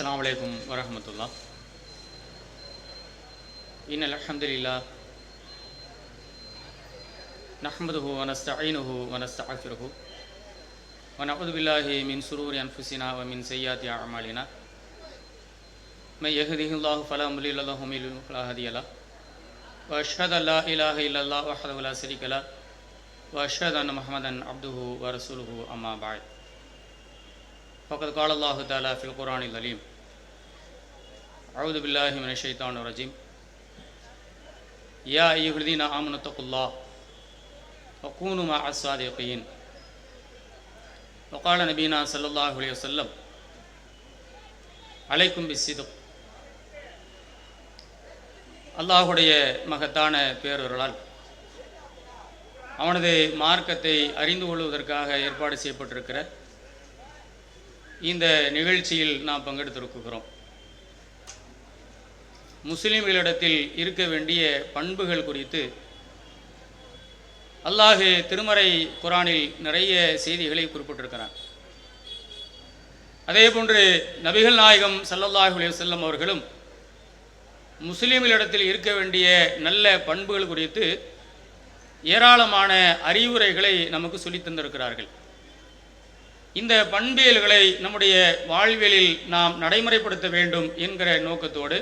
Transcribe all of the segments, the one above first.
السلام عليكم ورحمة الله إن الحمد لله نحمده ونستعينه ونستغفره ونعوذ بالله من شرور أنفسنا ومن سيئات أعمالنا من يهده الله فلا مضل له ومن يضلل فلا هادي له وأشهد أن لا إله إلا الله وحده لا شريك له وأشهد أن محمدا عبده ورسوله أما بعد فقد قال الله تعالى في القرآن العليم أعوذ بالله من الشيطان الرجيم يا أيها الذين آمنوا اتقوا الله وكونوا مع الصادقين وقال نبينا صلى الله عليه وسلم عليكم بالصدق அல்லாஹுடைய மகத்தான பேரொருளால் அவனது மார்க்கத்தை அறிந்து கொள்வதற்காக ஏற்பாடு செய்யப்பட்டிருக்கிற இந்த நிகழ்ச்சியில் நாம் பங்கெடுத்திருக்கிறோம் முஸ்லிம்களிடத்தில் இருக்க வேண்டிய பண்புகள் குறித்து அல்லாஹு திருமறை குரானில் நிறைய செய்திகளை குறிப்பிட்டிருக்கிறார் அதே போன்று நபிகள் நாயகம் சல்லல்லாஹு அலைஹி அவர்களும் முஸ்லீம்களிடத்தில் இருக்க வேண்டிய நல்ல பண்புகள் குறித்து ஏராளமான அறிவுரைகளை நமக்கு சொல்லித் தந்திருக்கிறார்கள். இந்த பண்பியல்களை நம்முடைய வாழ்வியலில் நாம் நடைமுறைப்படுத்த வேண்டும் என்கிற நோக்கத்தோடு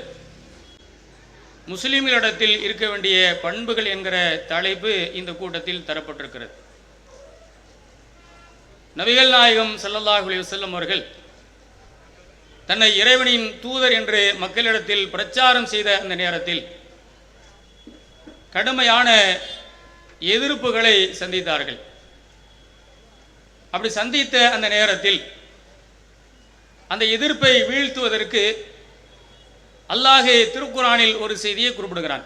முஸ்லிம்களிடத்தில் இருக்க வேண்டிய பண்புகள் என்கிற தலைப்பு இந்த கூட்டத்தில் தரப்பட்டிருக்கிறது. நபிகள் நாயகம் ஸல்லல்லாஹு அலைஹி அவர்கள் தன்னை இறைவனின் தூதர் என்று மக்களிடத்தில் பிரச்சாரம் செய்த அந்த நேரத்தில் கடுமையான எதிர்ப்புகளை சந்தித்தார்கள். அப்படி சந்தித்த அந்த நேரத்தில் அந்த எதிர்ப்பை வீழ்த்துவதற்கு அல்லாஹே திருக்குரானில் ஒரு செய்தியை குறிப்பிடுகிறான்.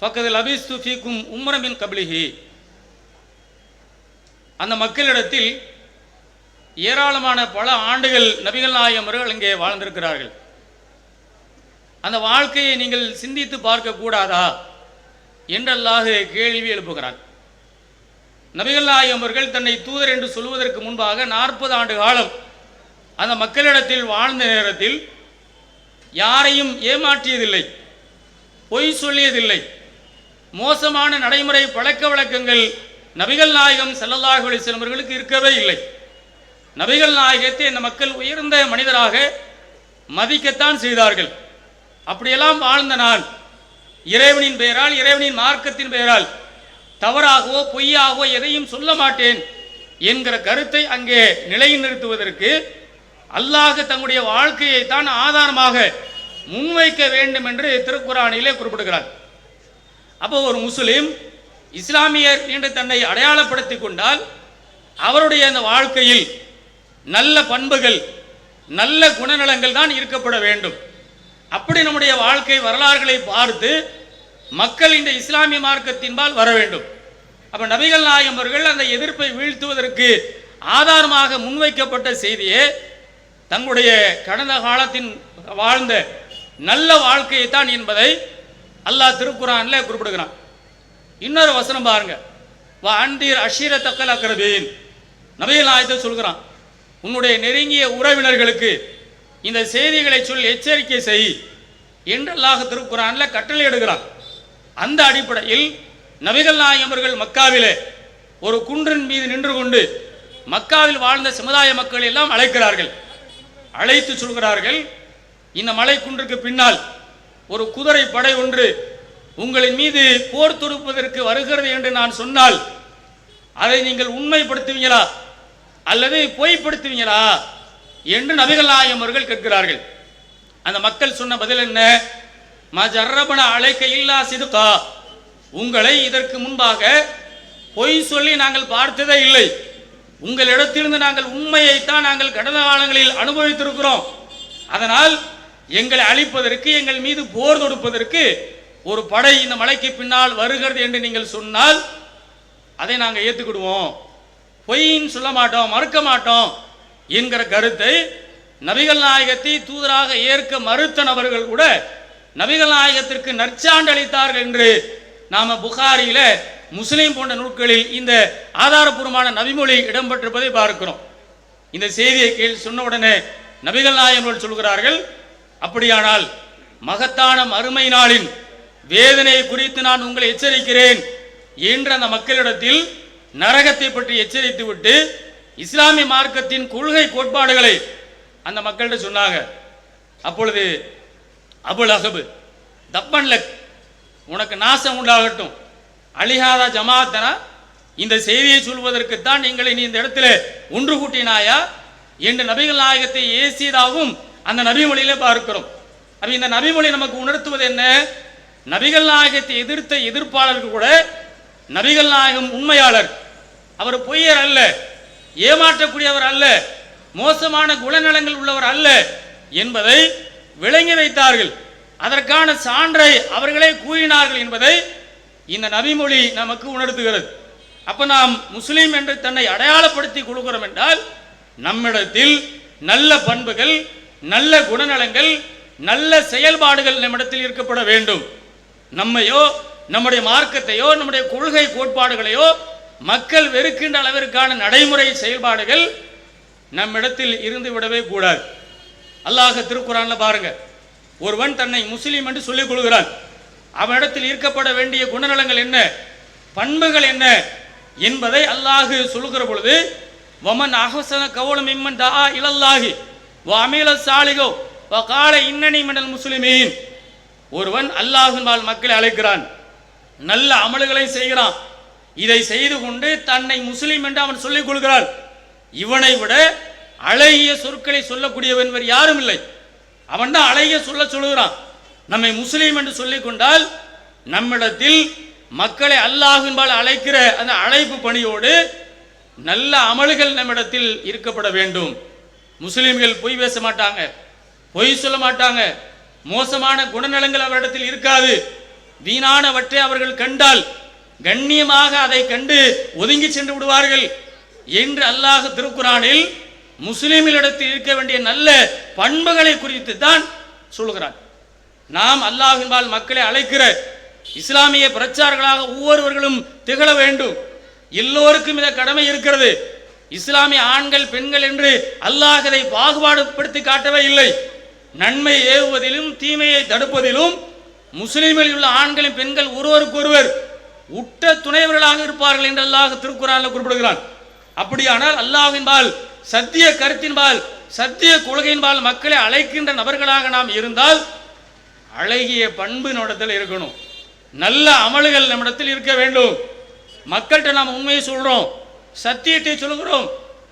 ஃபக்கதில் அபிஸ்து ஃபீக்கும் உம்ரமின் கபிலிஹி. அந்த மக்களிடத்தில் ஏராளமான பல ஆண்டுகள் நபிகள் நாயகம் அவர்கள் இங்கே வாழ்ந்திருக்கிறார்கள். அந்த வாழ்க்கையை நீங்கள் சிந்தித்து பார்க்க கூடாதா என்றல்லாஹு கேள்வி எழுப்புகிறான். நபிகள் நாயகம் அவர்கள் தன்னை தூதர் என்று சொல்வதற்கு முன்பாக நாற்பது ஆண்டு காலம் அந்த மக்களிடத்தில் வாழ்ந்த நேரத்தில் யாரையும் ஏமாற்றியதில்லை பொய் சொல்லியதில்லை. மோசமான நடைமுறை பழக்க வழக்கங்கள் நபிகள் நாயகம் ஸல்லல்லாஹு அலைஹி இருக்கவே இல்லை. நபிகள் நாயகத்தை இந்த மக்கள் உயர்ந்த மனிதராக மதிக்கத்தான் செய்தார்கள். அப்படியெல்லாம் வாழ்ந்த நான் இறைவனின் பெயரால் இறைவனின் மார்க்கத்தின் பெயரால் தவறாகவோ பொய்யாகவோ எதையும் சொல்ல மாட்டேன் என்கிற கருத்தை அங்கே நிலைநிறுத்துவதற்கு அல்லாஹ் தங்களுடைய வாழ்க்கையை தான் ஆதாரமாக முன்வைக்க வேண்டும் என்று திருக்குறானிலே குறிப்பிடுகிறார். அப்போ ஒரு முஸ்லீம் இஸ்லாமியர் என்று தன்னை அடையாளப்படுத்திக் கொண்டால் அவருடைய அந்த வாழ்க்கையில் நல்ல பண்புகள் நல்ல குணநலங்கள் தான் இருக்கப்பட வேண்டும். அப்படி நம்முடைய வாழ்க்கை வரலாறுகளை பார்த்து மக்கள் இந்த இஸ்லாமிய மார்க்கத்தின்பால் வர வேண்டும். அப்ப நபிகள் நாயகம் அவர்கள் அந்த எதிர்ப்பை வீழ்த்துவதற்கு ஆதாரமாக முன்வைக்கப்பட்ட செய்தியை தங்களுடைய கடந்த காலத்தின் வாழ்ந்த நல்ல வாழ்க்கையை தான் என்பதை அல்லாஹ் திருக்குறான்ல குறிப்பிடுகிறான். இன்னொரு வசனம் பாருங்க. வா அந்தீர் அஷீர தக்கல் அக்கரபீன் நபிகள் ஆயத்தை சொல்கிறான் உன்னுடைய நெருங்கிய உறவினர்களுக்கு இந்த செய்திகளை சொல்லி எச்சரிக்கை செய் என்று அல்லாஹ் திருக்குறான்ல கட்டளை எடுக்கிறான் அந்த அடிப்படையில் நபிகள் நாயகம் அவர்கள் மக்காவிலே ஒரு குன்றின் மீது நின்று கொண்டு மக்காவில் வாழ்ந்த சமுதாய மக்கள் எல்லாம் அழைக்கிறார்கள். அழைத்து சொல்கிறார்கள் இந்த மலைக்குன்றுக்கு பின்னால் ஒரு குதிரை படை ஒன்று உங்களின் மீது போர் தொடுப்பதற்கு வருகிறது என்று நான் சொன்னால் அதை நீங்கள் உண்மைப்படுத்துவீங்களா? அல்லது பொய்ப்படுத்துவீங்களா? என்று நபிகள் நாயகம் அவர்கள் கேட்கிறார்கள். அந்த மக்கள் சொன்ன பதில் என்ன? மஜர்ரபன அழைக்க இல்லா சிதுக்கா. உங்களை இதற்கு முன்பாக பொய் சொல்லி நாங்கள் பார்த்ததே இல்லை. உங்களிடத்திலிருந்து நாங்கள் உண்மையைத்தான் நாங்கள் கடந்த காலங்களில் அனுபவித்திருக்கிறோம். அதனால் எங்களை அழிப்பதற்கு எங்கள் மீது போர் தொடுப்பதற்கு ஒரு படை இந்த மலைக்கு பின்னால் வருகிறது என்று நீங்கள் சொன்னால் அதை நாங்கள் ஏற்றுக்கிடுவோம் பொய்ன்னு சொல்ல மாட்டோம் மறுக்க மாட்டோம் என்கிற கருத்தை நபிகள் நாயகத்தை தூதராக ஏற்க மறுத்த நபர்கள் கூட நபிகள் நாயகத்திற்கு நற்சான்று அளித்தார்கள் என்று நாம புகாரியில முஸ்லீம் போன்ற நூல்களில் இந்த ஆதாரபூர்வமான நபிமொழி இடம்பெற்றிருப்பதை பார்க்கிறோம். இந்த செய்தியை கேள் சொன்ன உடனே நபிகள் நாயகர்கள் சொல்கிறார்கள் அப்படியானால் மகத்தான மறுமை நாளின் வேதனை குறித்து நான் உங்களை எச்சரிக்கிறேன் என்று அந்த மக்களிடத்தில் நரகத்தை பற்றி எச்சரித்து விட்டு இஸ்லாமிய மார்க்கத்தின் கொள்கை கோட்பாடுகளை அந்த மக்கள்கிட்ட சொன்னாங்க. அப்பொழுது அபுல் அகபு தப்பன் லக் உனக்கு நாசம் உண்டாகட்டும். அழிகாத ஜமாத்தனா இந்த செய்தியை சொல்வதற்குத்தான் நீங்கள் நீ இந்த இடத்துல ஒன்று கூட்டினாயா? என்று நபிகள் நாயகத்தை ஏசியதாகவும் அந்த நபிமொழியில பார்க்கிறோம். அப்ப இந்த நபிமொழி நமக்கு உணர்த்துவது என்ன? நபிகள் நாயகத்தை எதிர்த்த எதிர்ப்பாளர்கள் கூட நபிகள் நாயகம் உண்மையாளர். அவர் பொய்யர் அல்ல ஏமாற்றக்கூடியவர் அல்ல மோசமான குணநலங்கள் உள்ளவர் அல்ல என்பதை விளங்கி வைத்தார்கள். அதற்கான சான்றை அவர்களே கூறினார்கள் என்பதை இந்த நபிமொழி நமக்கு உணர்த்துகிறது. அப்ப நாம் முஸ்லீம் என்று தன்னை அடையாளப்படுத்தி கொடுக்கிறோம் என்றால் நம்மிடத்தில் நல்ல பண்புகள் நல்ல குணநலங்கள் நல்ல செயல்பாடுகள் நம்மிடத்தில் இருக்கப்பட வேண்டும். நம்மையோ நம்முடைய மார்க்கத்தையோ நம்முடைய கொள்கை கோட்பாடுகளையோ மக்கள் வெறுக்கின்ற அளவிற்கான நடைமுறை செயல்பாடுகள் நம்மிடத்தில் இருந்து விடவே கூடாது. அல்லாஹ் திருக்குறான்ல பாருங்க ஒருவன் தன்னை முஸ்லீம் என்று சொல்லிக் கொள்கிறான். அவனிடத்தில் இருக்கப்பட வேண்டிய குணநலங்கள் என்ன? பண்புகள் என்ன? என்பதை அல்லாஹு சொல்லுகிற பொழுது வமன் அஹசன கவுலம் இம்மன் தா இலல்லாஹி வா அமீல சாலிகோ வ கால இன்னனி மினல் முஸ்லிமீன். ஒருவன் அல்லாஹின்பால் மக்களை அழைக்கிறான். நல்ல அமல்களை செய்கிறான். இதை செய்து கொண்டு தன்னை முஸ்லீம் என்று அவன் சொல்லிக் கொள்கிறான். இவனை விட அழகிய சொற்களை சொல்லக்கூடியவன் யாரும் இல்லை. அவன் தான் அழகிய சொல்ல சொல்லுகிறான். நம்மை முஸ்லீம் என்று சொல்லிக் கொண்டால் நம்மிடத்தில் மக்களை அல்லாஹின்பால் அழைக்கிற அந்த அழைப்பு பணியோடு நல்ல அமல்கள் நம்மிடத்தில் இருக்கப்பட வேண்டும். முஸ்லீம்கள் பொய் பேச மாட்டாங்க. பொய் சொல்ல மாட்டாங்க. மோசமான குணநலங்கள் அவரிடத்தில் இருக்காது. வீணானவற்றை அவர்கள் கண்டால் கண்ணியமாக அதை கண்டு ஒதுங்கி சென்று விடுவார்கள். என்று அல்லாஹ் திருக்குறானில் முஸ்லிம்களிடத்தில் இருக்க வேண்டிய நல்ல பண்புகளை குறித்து தான் சொல்கிறான். நாம் அல்லாஹின்பால் மக்களை அழைக்கிற இஸ்லாமிய பிரச்சாரங்களாக ஒவ்வொருவர்களும் திகழ வேண்டும். எல்லோருக்கும் இந்த கடமை இருக்கிறது. இஸ்லாமிய ஆண்கள் பெண்கள் என்று அல்லாஹ் அதை பாகுபாடுபடுத்தி காட்டவே இல்லை. நன்மை ஏவுவதிலும் தீமையை தடுப்பதிலும் முஸ்லிம்களில் உள்ள ஆண்களும் பெண்கள் ஒருவருக்கொருவர் உட்ட துணைவர்களாக இருப்பார்கள் என்று அல்லாஹ் திருக்குறானில் குறிப்பிடுகிறான். அப்படியானால் அல்லாஹின்பால் சத்திய கருத்தின்பால் சத்திய கொள்கையின்பால் மக்களை அழைக்கின்ற நபர்களாக நாம் இருந்தால் அழகிய பண்பு நம்மிடத்தில் இருக்கணும். நல்ல அமல்கள் நம்மிடத்தில் இருக்க வேண்டும். மக்கள்கிட்ட நாம் உண்மையை சொல்கிறோம் சத்தியத்தை சொல்கிறோம்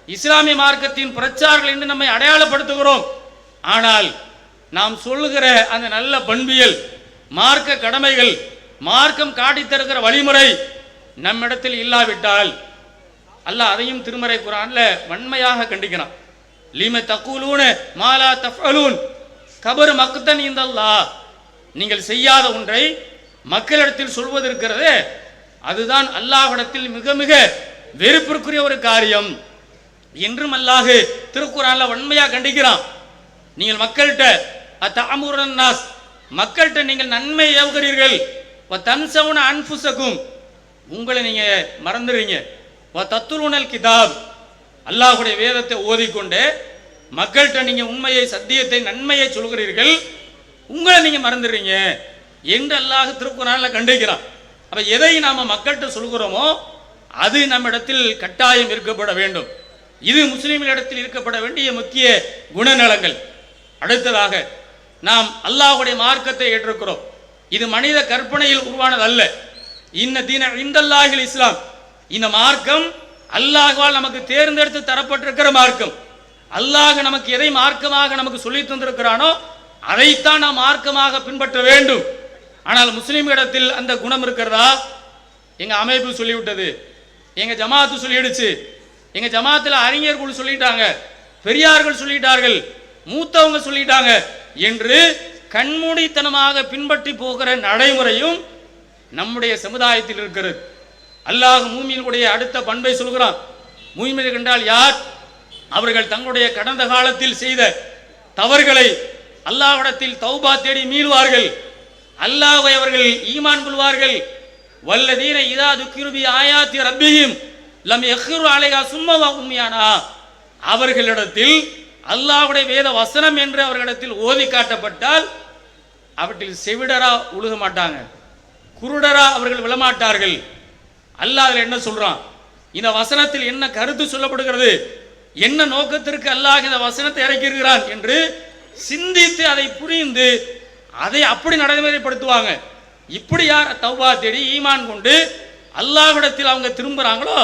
இஸ்லாமிய மார்க்கத்தின் பிரச்சாரங்கள் என்று நம்மை அடையாளப்படுத்துகிறோம். ஆனால் நாம் சொல்லுகிற அந்த நல்ல பண்பியல் மார்க்க கடமைகள் மார்க்கம் காட்டித் தருகிற வழிமுறை நம்மிடத்தில் இல்லாவிட்டால் அல்ல அதையும் திருமறை குரான்ல வன்மையாக கண்டிக்கிறான். லீம தக்கூலூன மாலா தஃபலூன் கபர் மக்தன் இந்தல்லா நீங்கள் செய்யாத ஒன்றை மக்களிடத்தில் சொல்வதற்கிறது அதுதான் அல்லாஹிடத்தில் மிக மிக வெறுப்பிற்குரிய ஒரு காரியம். என்றும் அல்லாஹு திருக்குறான்ல வன்மையாக கண்டிக்கிறான். நீங்கள் மக்கள்கிட்ட அத்தமுரன் நாஸ் மக்கள்கிட்ட நீங்கள் நன்மை ஏவுகிறீர்கள். தன்சவுன அன்புசகும் உங்களை நீங்க மறந்துடுறீங்க. தத்துருணல் கிதாப் அல்லாஹுடைய வேதத்தை ஓதிக்கொண்டு மக்கள்கிட்ட நீங்க உண்மையை சத்தியத்தை நன்மையை சொல்கிறீர்கள். உங்களை நீங்கள் மறந்துடுறீங்க. என்று அல்லாஹ் கண்டிக்கிறான். அப்போ எதை நாம் மக்கள்கிட்ட சொல்கிறோமோ அது நம்மிடத்தில் கட்டாயம் இருக்கப்பட வேண்டும். இது முஸ்லீம்களிடத்தில் இருக்கப்பட வேண்டிய முக்கிய குணநலங்கள். அடுத்ததாக நாம் அல்லாஹ்வுடைய மார்க்கத்தை ஏற்றிருக்கிறோம். இது மனித கற்பனையில் உருவானது அல்ல. இன்ன தீன இந்தல்லாஹில் இஸ்லாம். இந்த மார்க்கம் அல்லாஹ்வால் நமக்கு தேர்ந்தெடுத்து தரப்பட்டிருக்கிற மார்க்கம். அல்லாஹ் நமக்கு எதை மார்க்கமாக நமக்கு சொல்லி தந்திருக்கிறானோ அதைத்தான் நாம் மார்க்கமாக பின்பற்ற வேண்டும். ஆனால் முஸ்லிம்களிடத்தில் அந்த குணம் இருக்கிறதா? எங்க அமைப்பு சொல்லிவிட்டது. எங்க ஜமாத்து சொல்லிடுச்சு. எங்க ஜமாத்தில் அறிஞர் குழு சொல்லிட்டாங்க. பெரியார்கள் சொல்லிட்டார்கள். மூத்தவங்க சொல்லிட்டாங்க என்று கண்மூடித்தனமாக பின்பற்றி போகிற நடைமுறையும் நம்முடைய சமுதாயத்தில் இருக்கிறது. அல்லாஹ் மூமியினுடைய அடுத்த பண்பை சொல்கிறான். மூமியர்கள் என்றால் யார்? அவர்கள் தங்களுடைய கடந்த காலத்தில் செய்த தவறுகளை அல்லாவிடத்தில் தௌபா தேடி மீள்வார்கள். அல்லாஹை அவர்கள் ஈமான் கொள்வார்கள். வல்லதீன இதா துக்கிருபி ஆயாத்தி ரப்பியும் லம் எஹ்ரு அலையா சும்மாவா உண்மையானா அவர்களிடத்தில் அல்லாவுடைய வேத வசனம் என்று அவர்களிடத்தில் ஓதி காட்டப்பட்டால் அவற்றில் செவிடரா உழுக மாட்டாங்க. குருடரா அவர்கள் விழமாட்டார்கள். அல்லாஹ் அதில் என்ன சொல்றான்? இந்த வசனத்தில் என்ன கருத்து சொல்லப்படுகிறது? என்ன நோக்கத்திற்கு அல்லாஹ் இந்த வசனத்தை இறக்கியிருக்கிறான் என்று சிந்தித்து அதை புரிந்து அதை அப்படி நடைமுறைப்படுத்துவாங்க. இப்படி யார் தௌபா தேடி ஈமான் கொண்டு அல்லாஹ்விடத்தில் அவங்க திரும்புகிறாங்களோ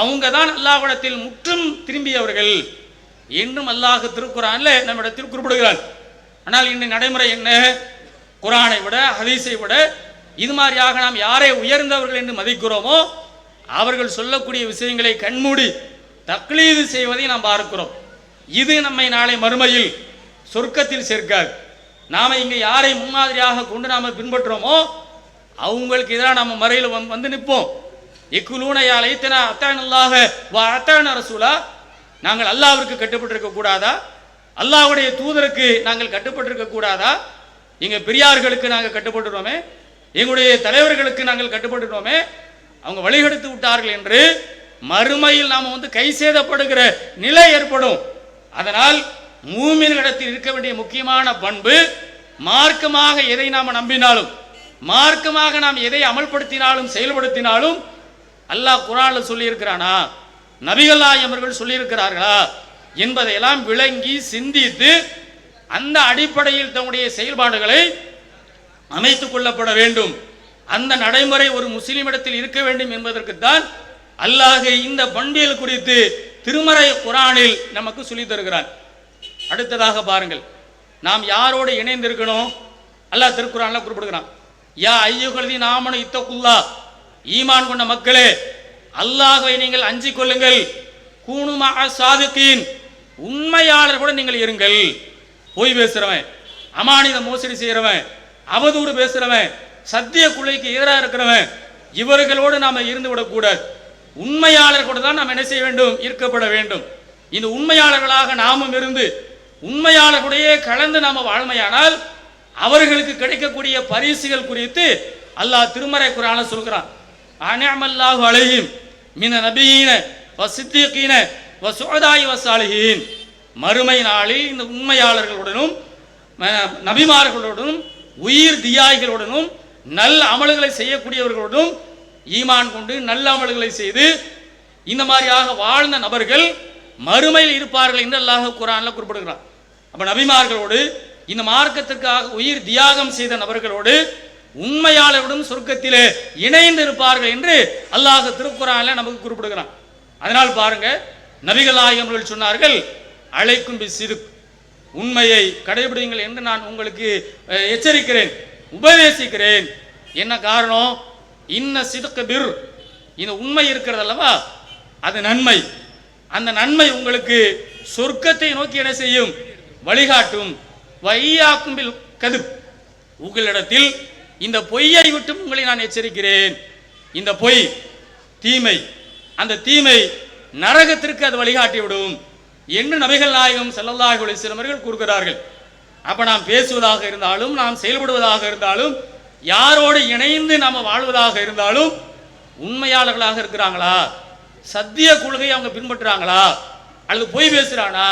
அவங்க தான் அல்லாஹ்விடத்தில் முற்றும் திரும்பியவர்கள். என்றும் அல்லாஹ் திருக்குறான்ல நம்மிடத்தில் குறிப்பிடுகிறான் ஆனால் இன்னும் நடைமுறை என்ன? குரானை விட ஹதீஸை விட இது மாதிரியாக நாம் யாரை உயர்ந்தவர்கள் என்று மதிக்கிறோமோ அவர்கள் சொல்லக்கூடிய விஷயங்களை கண்மூடி தக்லீது செய்வதை நாம் பார்க்கிறோம். இது நம்மை நாளை மறுமையில் சொர்க்கத்தில் சேர்க்காது. நாம் இங்கே யாரை முன்மாதிரியாக கொண்டு நாம் பின்பற்றுறோமோ அவங்களுக்கு எதிராக நம்ம மறையில் வந் வந்து நிற்போம். இக்குலூன யாலை இத்தனை அத்தானல்லாக வா அத்தான அரசுலா நாங்கள் அல்லாவிற்கு கட்டுப்பட்டிருக்க கூடாதா? அல்லாஹ்வுடைய தூதருக்கு நாங்கள் கட்டுப்பட்டிருக்க கூடாதா? எங்கள் பெரியார்களுக்கு நாங்கள் கட்டுப்பட்டுருவோமே எங்களுடைய தலைவர்களுக்கு நாங்கள் கட்டுப்பட்டுருவோமே அவங்க வழிகெடுத்து விட்டார்கள் என்று மறுமையில் நாம் வந்து கை சேதப்படுகிற நிலை ஏற்படும். அதனால் மூமின்களிடத்தில் இருக்க வேண்டிய முக்கியமான பண்பு மார்க்கமாக எதை நாம் நம்பினாலும் மார்க்கமாக நாம் எதை அமல்படுத்தினாலும் செயல்படுத்தினாலும் அல்லாஹ் குரான்ல சொல்லியிருக்கிறானா? நபிகள் நாயகர்கள் சொல்லியிருக்கிறார்களா? என்பதையெல்லாம் விளங்கி சிந்தித்து அந்த அடிப்படையில் தன்னுடைய செயல்பாடுகளை அமைத்துக் கொள்ளப்பட வேண்டும். அந்த நடைமுறை ஒரு முஸ்லிமிடத்தில் இருக்க வேண்டும் என்பதற்குத்தான் அல்லாஹ் இந்த பண்பியல் குறித்து திருமறை குரானில் நமக்கு சொல்லித் தருகிறான். அடுத்ததாக பாருங்கள். நாம் யாரோடு இணைந்திருக்கணும்? அல்லாஹ் திருக்குறான்ல குறிப்பிடுகிறான். யா ஐயுகழுதி நாமனு இத்தகுல்லா. ஈமான் கொண்ட மக்களே அல்லாஹை நீங்கள் அஞ்சி கொள்ளுங்கள். கூணுமாக சாதுக்கீன். உண்மையாளர் கூட நீங்கள் இருங்கள். பொய் பேசுகிறவன் அமானித மோசடி செய்கிறவன் அவதூறு பேசுகிறவன் சத்திய குலைக்கு எதிராக இருக்கிறவன் இவர்களோடு நாம் இருந்து விடக்கூடாது உண்மையாளர் கூட தான் நாம் என்ன செய்ய வேண்டும்? இருக்கப்பட வேண்டும். இந்த உண்மையாளர்களாக நாமும் இருந்து உண்மையாளர்களுடைய கலந்து நாம வாழ்மையானால் அவர்களுக்கு கிடைக்கக்கூடிய பரிசுகள் குறித்து அல்லாஹ் திருமறை குரான சொல்கிறான். அனமல்லாஹு அலைஹிம் மின நபியீன வ சித்திகீன வ மறுமை நாளில் இந்த உண்மையாளர்களுடனும் நபிமார்களுடனும் உயிர் தியாய்களுடனும் நல் அமல்களை செய்யக்கூடியவர்களுடனும் ஈமான் கொண்டு நல்ல அமல்களை செய்து இந்த மாதிரியாக வாழ்ந்த நபர்கள் மறுமையில் இருப்பார்கள் என்று அல்லாஹ் குரான்ல குறிப்பிடுகிறான். அப்போ நபிமார்களோடு இந்த மார்க்கத்திற்காக உயிர் தியாகம் செய்த நபர்களோடு உண்மையாளருடன் சொர்க்கத்திலே இணைந்து இருப்பார்கள் என்று அல்லாஹ் திருக்குறான்ல நமக்கு குறிப்பிடுகிறான். அதனால் பாருங்க நபிகள் சொன்னார்கள் அழைக்கும் பி சிறு உண்மையை கடைபிடிங்கள் என்று நான் உங்களுக்கு எச்சரிக்கிறேன் உபதேசிக்கிறேன். என்ன காரணம்? இன்ன சிதுக்க பிர். இந்த உண்மை இருக்கிறது அல்லவா? அது நன்மை. அந்த நன்மை உங்களுக்கு சொர்க்கத்தை நோக்கி என்ன செய்யும்? வழிகாட்டும் வையாக்கும் கது. உங்களிடத்தில் இந்த பொய்யை விட்டு உங்களை நான் எச்சரிக்கிறேன். இந்த பொய் தீமை அந்த தீமை நரகத்திற்கு அது வழிகாட்டி விடும் என்று நபிகள் நாயகம் ஸல்லல்லாஹு அலைஹி அவர்கள் கூறுகிறார்கள். அப்ப நாம் பேசுவதாக இருந்தாலும் நாம் செயல்படுவதாக இருந்தாலும் யாரோடு இணைந்து நாம வாழ்வதாக இருந்தாலும் உண்மையாளர்களாக இருக்கிறாங்களா? சத்திய கொள்கையை அவங்க பின்பற்றுறாங்களா? அல்லது பொய் பேசுறானா?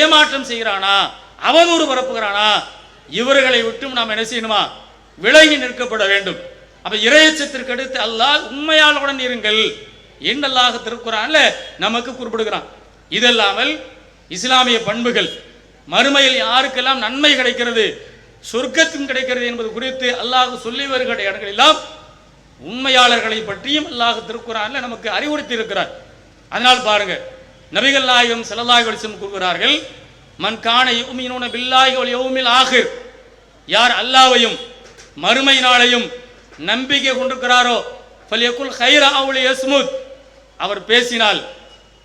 ஏமாற்றம் செய்கிறானா? அவதூறு பரப்புகிறானா? இவர்களை விட்டும் நாம் என்ன செய்யணுமா? விலகி நிற்கப்பட வேண்டும். அப்ப இறையச்சத்திற்கு அடுத்து அல்லாஹ் உண்மையாளவுடன் இருங்கள் என்றல்லாக திருக்குறான்ல நமக்கு குறிப்பிடுகிறான். இதல்லாமல் இஸ்லாமிய பண்புகள் மறுமையில் யாருக்கெல்லாம் நன்மை கிடைக்கிறது சொர்க்கத்தும் கிடைக்கிறது என்பது குறித்து அல்லாஹ் சொல்லி வருகிற இடங்களெல்லாம் உண்மையாளர்களை பற்றியும் அல்லாஹ் திருக்குறான்ல நமக்கு அறிவுறுத்தி இருக்கிறார் அதனால் பாருங்கள் நபிகள் நாயகம் ஸல்லல்லாஹு வலிசம் கூறுகிறார்கள் மன் கான யுமினூன பில்லாஹி வல் யௌமில் ஆகிர் யார் அல்லாவையும் மறுமை நாளையும் நம்பிக்கை கொண்டிருக்கிறாரோ ஃபல்யகுல் ஹைரா அவுல் யஸ்முத். அவர் பேசினால்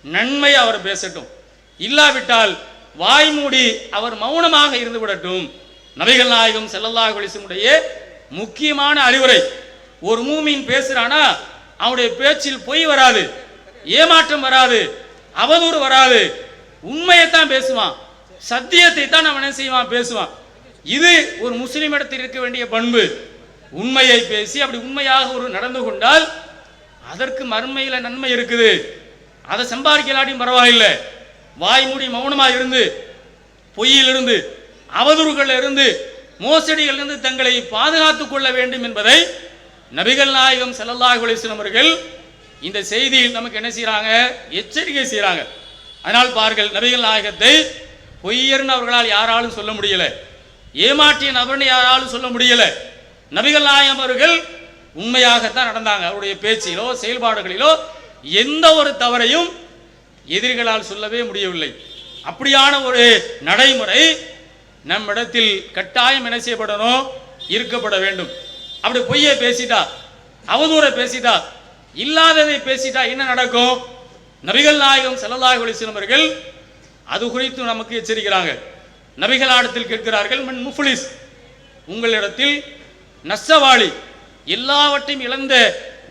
நன்மை அவர் பேசட்டும். இல்லாவிட்டால் வாய் மூடி அவர் மௌனமாக இருந்து விடட்டும். நபிகள் நாயகம் செல்லல்லாஹ் அலைஹி முக்கியமான அறிவுரை ஒரு மூமின் பேசுறானா அவனுடைய பேச்சில் பொய் வராது ஏமாற்றம் வராது அவதூறு வராது. உண்மையைத்தான் பேசுவான். சத்தியத்தை தான் அவன் என்ன செய்வான்? பேசுவான். இது ஒரு முஸ்லீம் இடத்தில் இருக்க வேண்டிய பண்பு. உண்மையை பேசி அப்படி உண்மையாக ஒரு நடந்து கொண்டால் அதற்கு மறுமையில நன்மை இருக்குது. அதை சம்பாதிக்கலாட்டியும் பரவாயில்லை. வாய் மூடி மௌனமாக இருந்து பொய்யிலிருந்து அவதூறுகளிலிருந்து மோசடிகளிலிருந்து தங்களை பாதுகாத்துக் கொள்ள வேண்டும் என்பதை நபிகள் நாயகம் ஸல்லல்லாஹு அவர்கள் இந்த செய்தியில் நமக்கு என்ன செய்கிறாங்க எச்சரிக்கை செய்கிறாங்க அதனால் பாருங்கள் நபிகள் நாயகத்தை பொய்யர்னு அவர்களால் யாராலும் சொல்ல முடியல. ஏமாற்றிய நபர்னு யாராலும் சொல்ல முடியல. நபிகள் நாயகம் அவர்கள் உண்மையாகத்தான் நடந்தாங்க. அவருடைய பேச்சிலோ செயல்பாடுகளிலோ எந்த ஒரு தவறையும் எதிரிகளால் சொல்லவே முடியவில்லை. அப்படியான ஒரு நடைமுறை நம்மிடத்தில் கட்டாயம் என்ன செய்யப்படணும்? இருக்கப்பட வேண்டும். அப்படி பொய்யை பேசிட்டா அவதூற பேசிட்டா இல்லாததை பேசிட்டா என்ன நடக்கும்? நபிகள் நாயகம் ஸல்லல்லாஹு அலைஹி அவர்கள் அது குறித்து நமக்கு எச்சரிக்கிறாங்க. நபிகள் ஆடத்தில் கேட்கிறார்கள் மன் முஃபுலிஸ். உங்களிடத்தில் நஷ்டவாளி எல்லாவற்றையும் இழந்த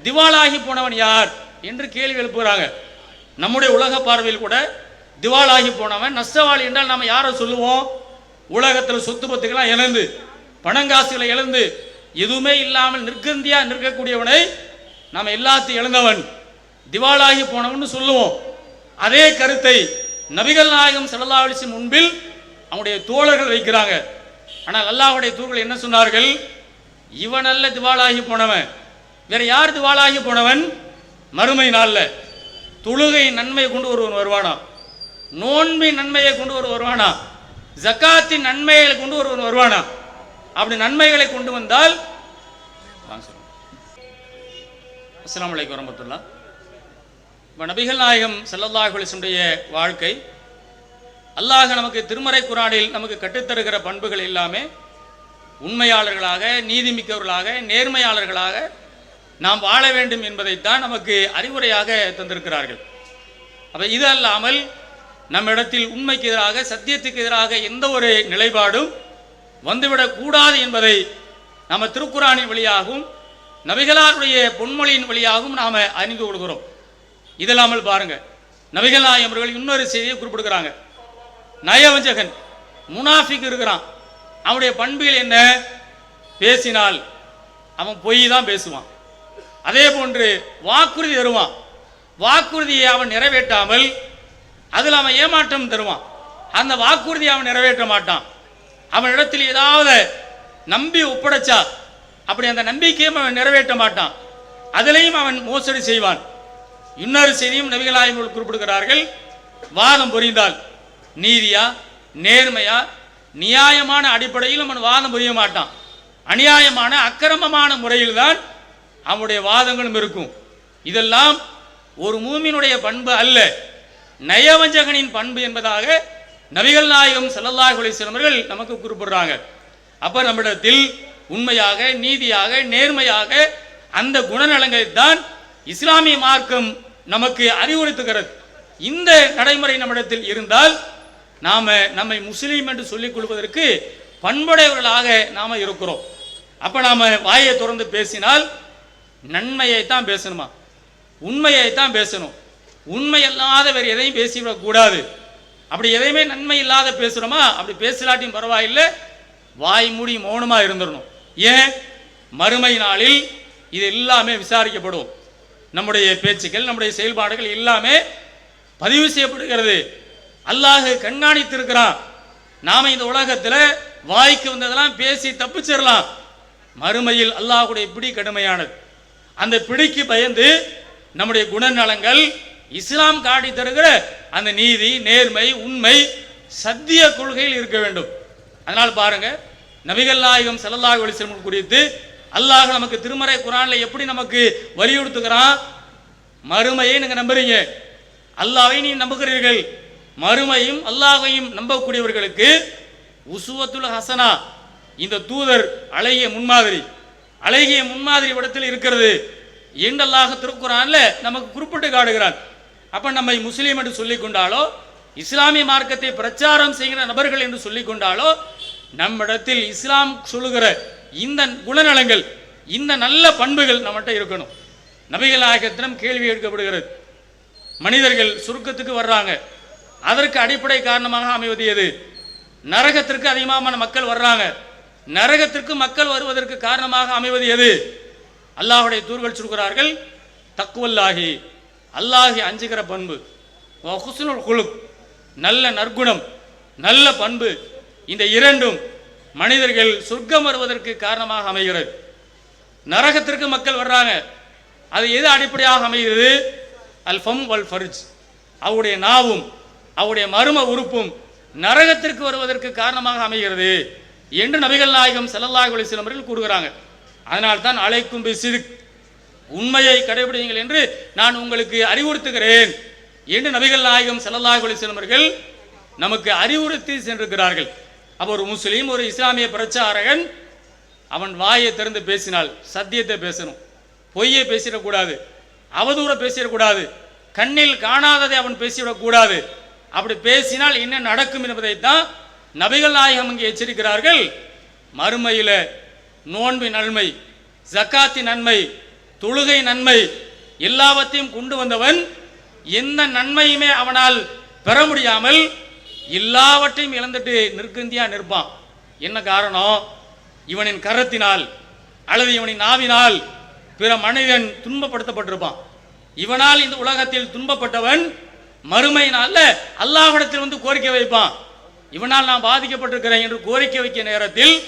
திவாலாகி போனவன் யார் என்று கேள்வி எழுப்புகிறாங்க. நம்முடைய உலக பார்வையில் கூட திவாலாகி போனவன் நஷ்டவாளி என்றால் நம்ம யாரை சொல்லுவோம்? உலகத்தில் சொத்து பத்துக்கெல்லாம் இழந்து பணங்காசுகளை இழந்து எதுவுமே இல்லாமல் நிர்கந்தியாக நிற்கக்கூடியவனை நம்ம எல்லாத்தையும் இழந்தவன் திவாலாகி போனவன் சொல்லுவோம். அதே கருத்தை நபிகள் நாயகம் ஸல்லல்லாஹு முன்பில் அவனுடைய தோழர்கள் வைக்கிறாங்க. ஆனால் அல்லாஹுடைய தூர்கள் என்ன சொன்னார்கள்? இவன் அல்ல திவாலாகி போனவன். வேற யார் திவாலாகி போனவன்? மறுமை நாளில் தொழுகை நன்மையை கொண்டு ஒருவன் வருவானா? நோன்பின் நன்மையை கொண்டு ஒரு வருவானா? ஜக்காத்தின் நன்மைகளை கொண்டு ஒருவன் வருவானா? அப்படி நன்மைகளை கொண்டு வந்தால் வாங்க அலைக்கு வரமத்துல்லா இப்போ நபிகள் நாயகம் செல்லல்லாஹுலிசனுடைய வாழ்க்கை அல்லாஹ் நமக்கு திருமறை குரானில் நமக்கு கற்றுத்தருகிற பண்புகள் எல்லாமே உண்மையாளர்களாக நீதிமிக்கவர்களாக நேர்மையாளர்களாக நாம் வாழ வேண்டும் என்பதைத்தான் நமக்கு அறிவுரையாக தந்திருக்கிறார்கள். அப்போ இது அல்லாமல் நம்மிடத்தில் உண்மைக்கு எதிராக சத்தியத்துக்கு எதிராக எந்த ஒரு நிலைப்பாடும் வந்துவிடக்கூடாது என்பதை நம்ம திருக்குறானின் வழியாகவும் நபிகளாருடைய பொன்மொழியின் வழியாகவும் நாம் அறிந்து கொள்கிறோம். இதல்லாமல் பாருங்க. நபிகள் அவர்கள் இன்னொரு செய்தியை குறிப்பிடுகிறாங்க. நயவஞ்சகன் முனாஃபிக் இருக்கிறான். அவனுடைய பண்புகள் என்ன? பேசினால் அவன் பொய் தான் பேசுவான். அதே போன்று வாக்குறுதி தருவான். வாக்குறுதியை அவன் நிறைவேற்றாமல் அதில் அவன் ஏமாற்றம் தருவான். அந்த வாக்குறுதியை அவன் நிறைவேற்ற மாட்டான். அவனிடத்தில் ஏதாவது நம்பி ஒப்படைச்சா அப்படி அந்த நம்பிக்கையும் அவன் நிறைவேற்ற மாட்டான். அதிலையும் அவன் மோசடி செய்வான். இன்னொரு செய்தியும் நபிகளாயம் குறிப்பிடுகிறார்கள் வாதம் புரிந்தால் நீதியா நேர்மையா நியாயமான அடிப்படையில் அவன் வாதம் புரிய மாட்டான். அநியாயமான அக்கிரமமான முறையில்தான் அவனுடைய வாதங்களும் இருக்கும். இதெல்லாம் ஒரு மூமினுடைய பண்பு அல்ல. நயவஞ்சகனின் பண்பு என்பதாக நபிகள் நாயகம் செல்லல்லாஹ் அலைஹி அவர்கள் நமக்கு குறிப்பிடுறாங்க. அப்ப நம்மிடத்தில் உண்மையாக நீதியாக நேர்மையாக அந்த குணநலங்களை தான் இஸ்லாமிய மார்க்கம் நமக்கு அறிவுறுத்துகிறது. இந்த நடைமுறை நம்மிடத்தில் இருந்தால் நாம நம்மை முஸ்லீம் என்று சொல்லிக் கொள்வதற்கு பண்புடையவர்களாக நாம இருக்கிறோம். அப்ப நாம வாயை திறந்து பேசினால் நன்மையை தான் பேசணுமா? உண்மையை தான் பேசணும். உண்மை இல்லாத வேறு எதையும் பேசிவிடக்கூடாது அப்படி எதையுமே நன்மை இல்லாத பேசுகிறோமா அப்படி பேசலாட்டியும் பரவாயில்லை. வாய் மூடி மௌனமாக இருந்துடணும். ஏன்? மறுமை நாளில் இது எல்லாமே விசாரிக்கப்படும். நம்முடைய பேச்சுக்கள் நம்முடைய செயல்பாடுகள் எல்லாமே பதிவு செய்யப்படுகிறது. அல்லாஹ் கண்காணித்திருக்கிறான். நாம இந்த உலகத்தில் வாய்க்கு வந்ததெல்லாம் பேசி தப்பிச்சிடலாம். மறுமையில் அல்லாஹுடைய பிடி கடுமையானது. அந்த பிடிக்கு பயந்து நம்முடைய குணநலங்கள் இஸ்லாம் காட்டி தருகிற அந்த நீதி நேர்மை உண்மை சத்திய கொள்கையில் இருக்க வேண்டும். அதனால் பாருங்கள் நபிகள் நாயகம் ஸல்லல்லாஹு அலைஹி குறித்து அல்லாஹ் நமக்கு திருமறை குரான்ல எப்படி நமக்கு வலியுறுத்துகிறான்? மறுமையை நீங்க நம்புறீங்க. அல்லாவை நீ நம்புகிறீர்கள். மறுமையும் அல்லாஹையும் நம்பக்கூடியவர்களுக்கு உசுவத்துல் ஹசனா இந்த தூதர் அழகிய முன்மாதிரி அழகிய முன்மாதிரி இடத்தில் இருக்கிறது என்று திருக்குறான்ல நமக்கு குறிப்பிட்டு காடுகிறான் அப்ப நம்மை முஸ்லீம் என்று சொல்லிக் கொண்டாலோ இஸ்லாமிய மார்க்கத்தை பிரச்சாரம் செய்கிற நபர்கள் என்று சொல்லிக் கொண்டாலோ நம்மிடத்தில் இஸ்லாம் சொல்லுகிற இந்த குணநலங்கள் இந்த நல்ல பண்புகள் நம்மகிட்ட இருக்கணும். நபிகள் நாயகத்திடம் கேள்வி எடுக்கப்படுகிறது மனிதர்கள் சுருக்கத்துக்கு வர்றாங்க. அதற்கு அடிப்படை காரணமாக அமைவது எது நரகத்திற்கு அதிகமான மக்கள் வர்றாங்க. நரகத்திற்கு மக்கள் வருவதற்கு காரணமாக அமைவது எது அல்லாஹுடைய தூர்கள் சொல்கிறார்கள் தக்குவல்லாகி அல்லாஹி அஞ்சுகிற பண்பு. ஹுஸ்னுல் குலுக். நல்ல நற்குணம் நல்ல பண்பு. இந்த இரண்டும் மனிதர்கள் சொர்க்கம் வருவதற்கு காரணமாக அமைகிறது. நரகத்திற்கு மக்கள் வர்றாங்க. அது எது அடிப்படையாக அமைகிறது? அல்ஃபம் வல் ஃபர்ஜ். அவருடைய நாவும் அவருடைய மர்ம உறுப்பும் நரகத்திற்கு வருவதற்கு காரணமாக அமைகிறது என்று நபிகள் நாயகம் ஸல்லல்லாஹு அலைஹி வஸல்லம் அவர்கள் கூறுகிறாங்க. அதனால் தான் அழைக்கும் சிறு உண்மையை கடைபிடிங்கள் என்று நான் உங்களுக்கு அறிவுறுத்துகிறேன் என்று நபிகள் நாயகம் ஸல்லல்லாஹு அலைஹி வஸல்லம் அவர்கள் நமக்கு அறிவுறுத்தி சென்றிருக்கிறார்கள். அப்போ ஒரு முஸ்லீம் ஒரு இஸ்லாமிய பிரச்சாரகன் அவன் வாயை திறந்து பேசினால் சத்தியத்தை பேசணும். பொய்யை பேசிடக்கூடாது. அவதூற பேசிடக்கூடாது. கண்ணில் காணாததை அவன் பேசிவிடக்கூடாது. அப்படி பேசினால் என்ன நடக்கும் என்பதை தான் நபிகள் நாயகம் இங்கே எச்சரிக்கிறார்கள். மறுமையில் நோன்பு நன்மை ஜக்காத்தி நன்மை தொழுகை நன்மை எல்லாவற்றையும் கொண்டு வந்தவன் எந்த நன்மையுமே அவனால் பெற முடியாமல் எல்லாவற்றையும் இழந்துட்டு நிற்கிந்தியா நிற்பான். என்ன காரணம்? இவனின் கரத்தினால் அல்லது இவனின் நாவினால் பிற மனிதன் துன்பப்படுத்தப்பட்டிருப்பான். இவனால் இந்த உலகத்தில் துன்பப்பட்டவன் மறுமையினால் அல்லாஹிடத்தில் வந்து கோரிக்கை வைப்பான். இவனால் நான் பாதிக்கப்பட்டிருக்கிறேன் என்று கோரிக்கை வைக்க நேரத்தில்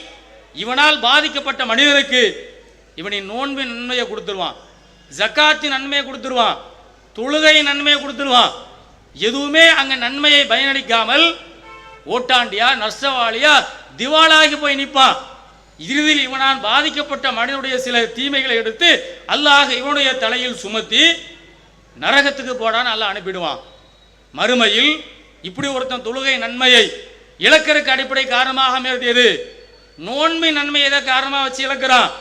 இவனால் பாதிக்கப்பட்ட மனிதனுக்கு இவனின் நோன்பின் நன்மையை கொடுத்துருவான். ஜக்காத்தின் நன்மையை கொடுத்துருவான். தொழுகையின் நன்மையை கொடுத்துருவான். எதுவுமே அங்க நன்மையை பயனளிக்காமல் ஓட்டாண்டியா நஷ்டவாளியா திவாலாகி போய் நிற்பான். இறுதியில் இவனால் பாதிக்கப்பட்ட மனிதனுடைய சில தீமைகளை எடுத்து அல்லாஹ் இவனுடைய தலையில் சுமத்தி நரகத்துக்கு போடான்னு அல்லாஹ் அனுப்பிடுவான். மறுமையில் இப்படி ஒருத்தன் தொழுகை நன்மையை இழக்கிறதுக்கு அடிப்படை காரணமாக அமைறது நோன்மை நன்மையை எதை காரணமாக வச்சு இழக்கிறான்.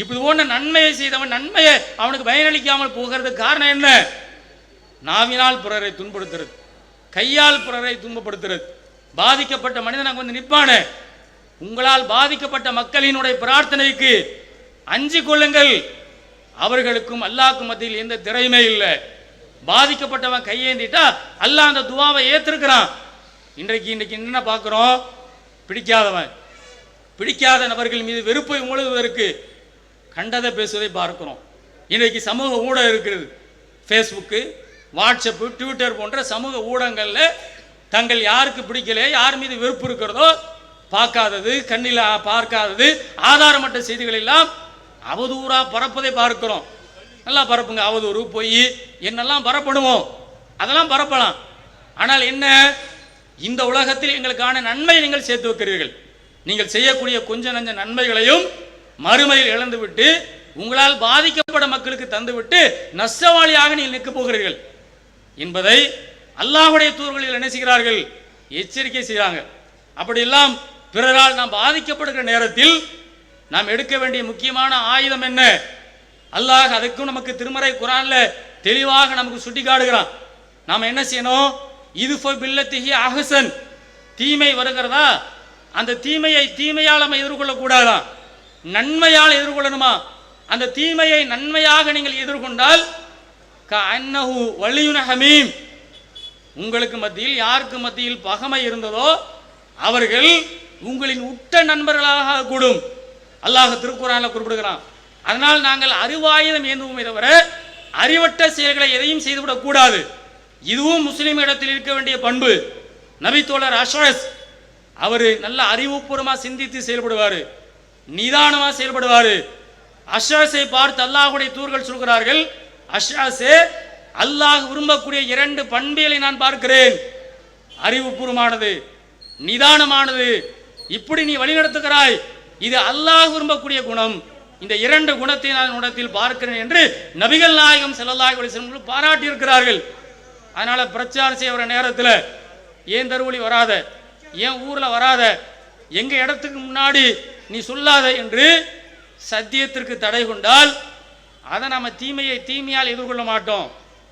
இப்படி போன்ற நன்மையை செய்தவன் நன்மையை அவனுக்கு பயனளிக்காமல் போகிறதுக்கு காரணம் என்ன? நாவினால் பிறரை துன்பப்படுத்துறது கையால் பிறரை துன்பப்படுத்துறது பாதிக்கப்பட்ட மனிதன் அங்கே வந்து நிற்பானே. உங்களால் பாதிக்கப்பட்ட மக்களினுடைய பிரார்த்தனைக்கு அஞ்சு கொள்ளுங்கள். அவர்களுக்கும் அல்லாக்கும் மத்தியில் எந்த திரையுமே இல்லை. பாதிக்கப்பட்டவன் கையேந்திட்டா அல்லாஹ் அந்த துவாவை ஏற்றிருக்கிறான் இன்றைக்கு இன்றைக்கு என்ன பார்க்குறோம்? பிடிக்காதவன். பிடிக்காத நபர்கள் மீது வெறுப்பை மூழுவதற்கு கண்டதை பேசுவதை பார்க்கிறோம். இன்றைக்கு சமூக ஊடகம் இருக்கிறது. ஃபேஸ்புக்கு வாட்ஸ்அப்பு ட்விட்டர் போன்ற சமூக ஊடகங்களில் தங்கள் யாருக்கு பிடிக்கல யார் மீது வெறுப்பு இருக்கிறதோ பார்க்காதது கண்ணில் பார்க்காதது ஆதாரமற்ற செய்திகள் எல்லாம் அவதூறாக பரப்பதை பார்க்கிறோம். நல்லா பரப்புங்க அவதூறு பொய் என்னெல்லாம் பரப்பணுமோ அதெல்லாம் பரப்பலாம். ஆனால் என்ன? இந்த உலகத்தில் எங்களுக்கான நன்மை நீங்கள் சேர்த்து வைக்கிறீர்கள். நீங்கள் செய்யக்கூடிய கொஞ்ச நஞ்ச நன்மைகளையும் மறுமையில் இழந்துவிட்டு உங்களால் பாதிக்கப்பட மக்களுக்கு தந்துவிட்டு நஷ்டவாளியாக நீங்கள் நிற்க போகிறீர்கள். என்பதை அல்லாஹுடைய தூர்களில் என்ன செய்கிறார்கள்? எச்சரிக்கை செய்கிறாங்க. அப்படியெல்லாம் பிறரால் நாம் பாதிக்கப்படுகிற நேரத்தில் நாம் எடுக்க வேண்டிய முக்கியமான ஆயுதம் என்ன? அல்லாஹ் அதுக்கும் நமக்கு திருமறை குரான்ல தெளிவாக நமக்கு சுட்டி காடுகிறான் நாம் என்ன செய்யணும்? இது பில்லத்திஹி அஹசன். தீமை வருகிறதா? அந்த தீமையை தீமையால் நம்ம எதிர்கொள்ளக்கூடாதான். நன்மையால் எதிர்கொள்ளணுமா? அந்த தீமையை நன்மையாக நீங்கள் எதிர்கொண்டால் க அன்னஹு வலியுன ஹமீம். உங்களுக்கு மத்தியில் யாருக்கு மத்தியில் பகமை இருந்ததோ அவர்கள் உங்களின் உட்ட நண்பர்களாக கூடும். அல்லாஹ் திருக்குறானில் குறிப்பிடுகிறான். அதனால் நாங்கள் அறிவாயுதம் ஏந்துவோமே தவிர அறிவட்ட செயல்களை எதையும் செய்துவிடக்கூடாது இதுவும் முஸ்லீம் இடத்தில் இருக்க வேண்டிய பண்பு. நபித்தோழர் அஷ்ரஸ் அவர் நல்ல அறிவுபூர்வமாக சிந்தித்து செயல்படுவார். நிதானமாக செயல்படுவார். அஷ்ரஸை பார்த்து அல்லாஹுடைய தூர்கள் சொல்கிறார்கள் அஷ்ராஸே அல்லாஹ் விரும்பக்கூடிய இரண்டு பண்பியலை நான் பார்க்கிறேன். அறிவுபூர்வமானது நிதானமானது இப்படி நீ வழிநடத்துகிறாய் இது அல்லாஹ் விரும்பக்கூடிய குணம். இந்த இரண்டு குணத்தை நான் உடத்தில் பார்க்கிறேன் என்று நபிகள் நாயகம் செல்லல்லாஹ் அலைஹி வஸல்லம் பாராட்டி இருக்கிறார்கள் அதனால பிரச்சாரம் செய்கிற வர நேரத்தில் ஏன் தருவழி வராத ஏன் ஊரில் வராத எங்கள் இடத்துக்கு முன்னாடி நீ சொல்லாத என்று சத்தியத்திற்கு தடை கொண்டால் அதை நம்ம தீமையை தீமையால் எதிர்கொள்ள மாட்டோம்.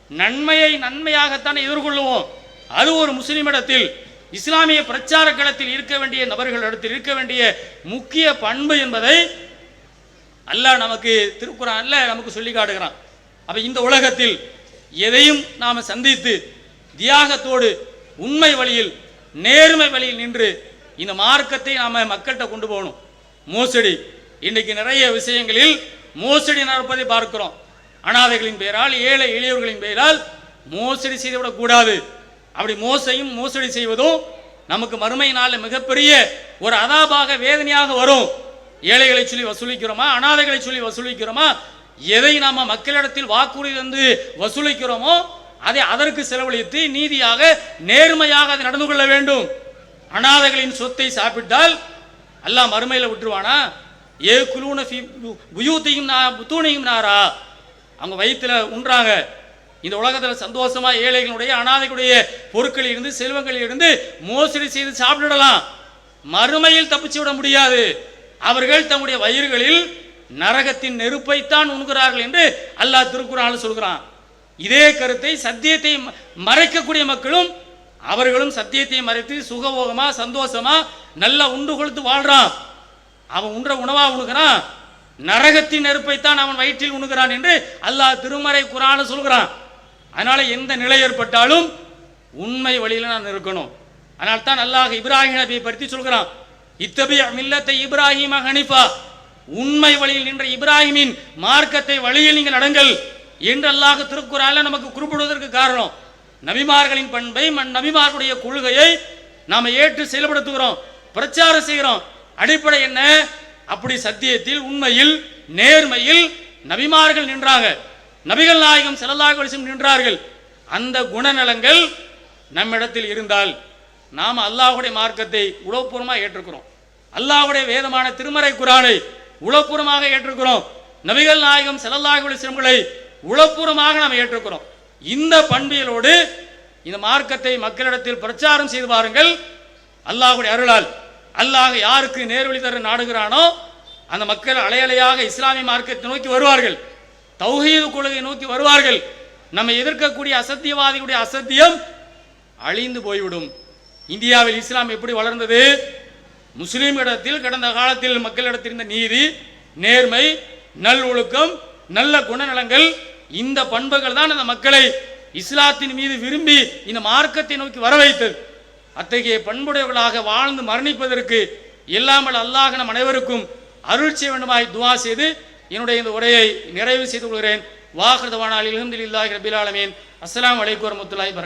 நன்மையை நன்மையாகத்தான் எதிர்கொள்ளுவோம். அது ஒரு முஸ்லிமிடத்தில் இஸ்லாமிய பிரச்சார களத்தில் இருக்க வேண்டிய நபர்களிடத்தில் இருக்க வேண்டிய முக்கிய பண்பு என்பதை அல்லாஹ் நமக்கு திருக்குறான்ல நமக்கு சொல்லி காட்டுகிறான். அப்ப இந்த உலகத்தில் எதையும் நாம் சந்தித்து தியாகத்தோடு உண்மை வழியில் நேர்மை வழியில் நின்று இந்த மார்க்கத்தை நாம மக்கள்கிட்ட கொண்டு போகணும். மோசடி. இன்னைக்கு நிறைய விஷயங்களில் மோசடி நடப்பதை பார்க்கிறோம். அனாதைகளின் பெயரால் ஏழை எளியவர்களின் பெயரால் மோசடி செய்துவிடக் கூடாது. அப்படி மோசையும் மோசடி செய்வதும் நமக்கு மறுமை நாளில் மிகப்பெரிய ஒரு அதாபாக வேதனையாக வரும். ஏழைகளை சொல்லி வசூலிக்கிறோமா? அனாதைகளை சொல்லி வசூலிக்கிறோமா? எதை நாம மக்களிடத்தில் வாக்குறுதி தந்து வசூலிக்கிறோமோ அதை அதற்கு செலவழித்து நீதியாக நேர்மையாக அதை நடந்து கொள்ள வேண்டும். அனாதைகளின் சொத்தை சாப்பிட்டால் எல்லாம் மறுமையில் விட்டுருவானா? ஏ குலூன ஃபி புயூத்தையும் நா தூணையும் நாரா. அவங்க வயிற்றில் உண்றாங்க. இந்த உலகத்தில் சந்தோஷமா ஏழைகளுடைய அனாதைகளுடைய பொருட்களில் இருந்து செல்வங்களில் இருந்து மோசடி செய்து சாப்பிடலாம். மறுமையில் தப்பிச்சு விட முடியாது. அவர்கள் தம்முடைய வயிறுகளில் நரகத்தின் நெருப்பைத்தான் உண்கிறார்கள் என்று அல்லாஹ் திருக்குறான் சொல்கிறான். இதே கருத்தை சத்தியத்தை மறைக்கக்கூடிய மக்களும் அவர்களும் சத்தியத்தை மறைத்து சுகபோகமா சந்தோஷமா நல்லா உண்டு கொழுத்து வாழ்றான். அவன் உண்ற உணவா உணுகிறான்? நரகத்தின் நெருப்பைத்தான் அவன் வயிற்றில் உணுகிறான் என்று அல்லாஹ் திருமறை குரான சொல்கிறான். அதனால எந்த நிலை ஏற்பட்டாலும் உண்மை வழியில் நான் இருக்கணும். அதனால தான் அல்லாஹ் இப்ராஹிம் நபியை பற்றி சொல்கிறான். இத்தபிய மில்லத்தை இப்ராஹிம் ஹனிஃபா உண்மை வழியில் நின்ற இப்ராஹிமின் மார்க்கத்தை வழியில் நீங்கள் நடங்கள் என்று அல்லாஹ் திருக்குறால நமக்கு குறிப்பிடுவதற்கு காரணம். நபிமார்களின் பண்பை மன் நபிமார்களுடைய கொள்கையை நாம் ஏற்று செயல்படுத்துகிறோம் பிரச்சாரம் செய்கிறோம். அடிப்படை என்ன? அப்படி சத்தியத்தில் உண்மையில் நேர்மையில் நபிமார்கள் நின்றாங்க. நபிகள் நாயகம் ஸல்லல்லாஹு அலைஹி நின்றார்கள். அந்த குணநலங்கள் நம்மிடத்தில் இருந்தால் நாம் அல்லாஹுடைய மார்க்கத்தை உளவுபூர்வமாக ஏற்றுக்கிறோம். அல்லாஹுடைய வேதமான திருமறை குரானை உளவுபூர்வமாக ஏற்றுக்கிறோம். நபிகள் நாயகம் ஸல்லல்லாஹு வலிசம்களை வஸல்லம்களை உளப்பூர்வமாக நாம் ஏற்றுக்கிறோம். இந்த பண்பியலோடு இந்த மார்க்கத்தை மக்களிடத்தில் பிரச்சாரம் செய்து பாருங்கள். அல்லாஹுடைய அருளால் அல்லாஹ் யாருக்கு நேர்வழி தர நாடுகிறானோ அந்த மக்கள் அலையலையாக இஸ்லாமிய மார்க்கத்தை நோக்கி வருவார்கள். தௌஹீது கொள்கையை நோக்கி வருவார்கள். நம்ம எதிர்க்கக்கூடிய அசத்தியவாதிகளுடைய அசத்தியம் அழிந்து போய்விடும். இந்தியாவில் இஸ்லாம் எப்படி வளர்ந்தது? முஸ்லீம் இடத்தில் கடந்த காலத்தில் மக்களிடத்தில் இருந்த நீதி நேர்மை நல்லொழுக்கம் நல்ல குணநலங்கள் இந்த பண்புகள் தான் அந்த மக்களை இஸ்லாத்தின் மீது விரும்பி இந்த மார்க்கத்தை நோக்கி வர வைத்தது அத்தகைய பண்புடையவர்களாக வாழ்ந்து மரணிப்பதற்கு இல்லாமல் அல்லாஹ் நம் அனைவருக்கும் அருள் செய்ய வேண்டுமாய் துவா செய்து என்னுடைய இந்த உரையை நிறைவு செய்து கொள்கிறேன். வாஹ்ரதவானாலில் இல்லாஹி ரபில் ஆலமீன். அஸ்ஸலாமு அலைக்கும் வரமத்துல்லாஹி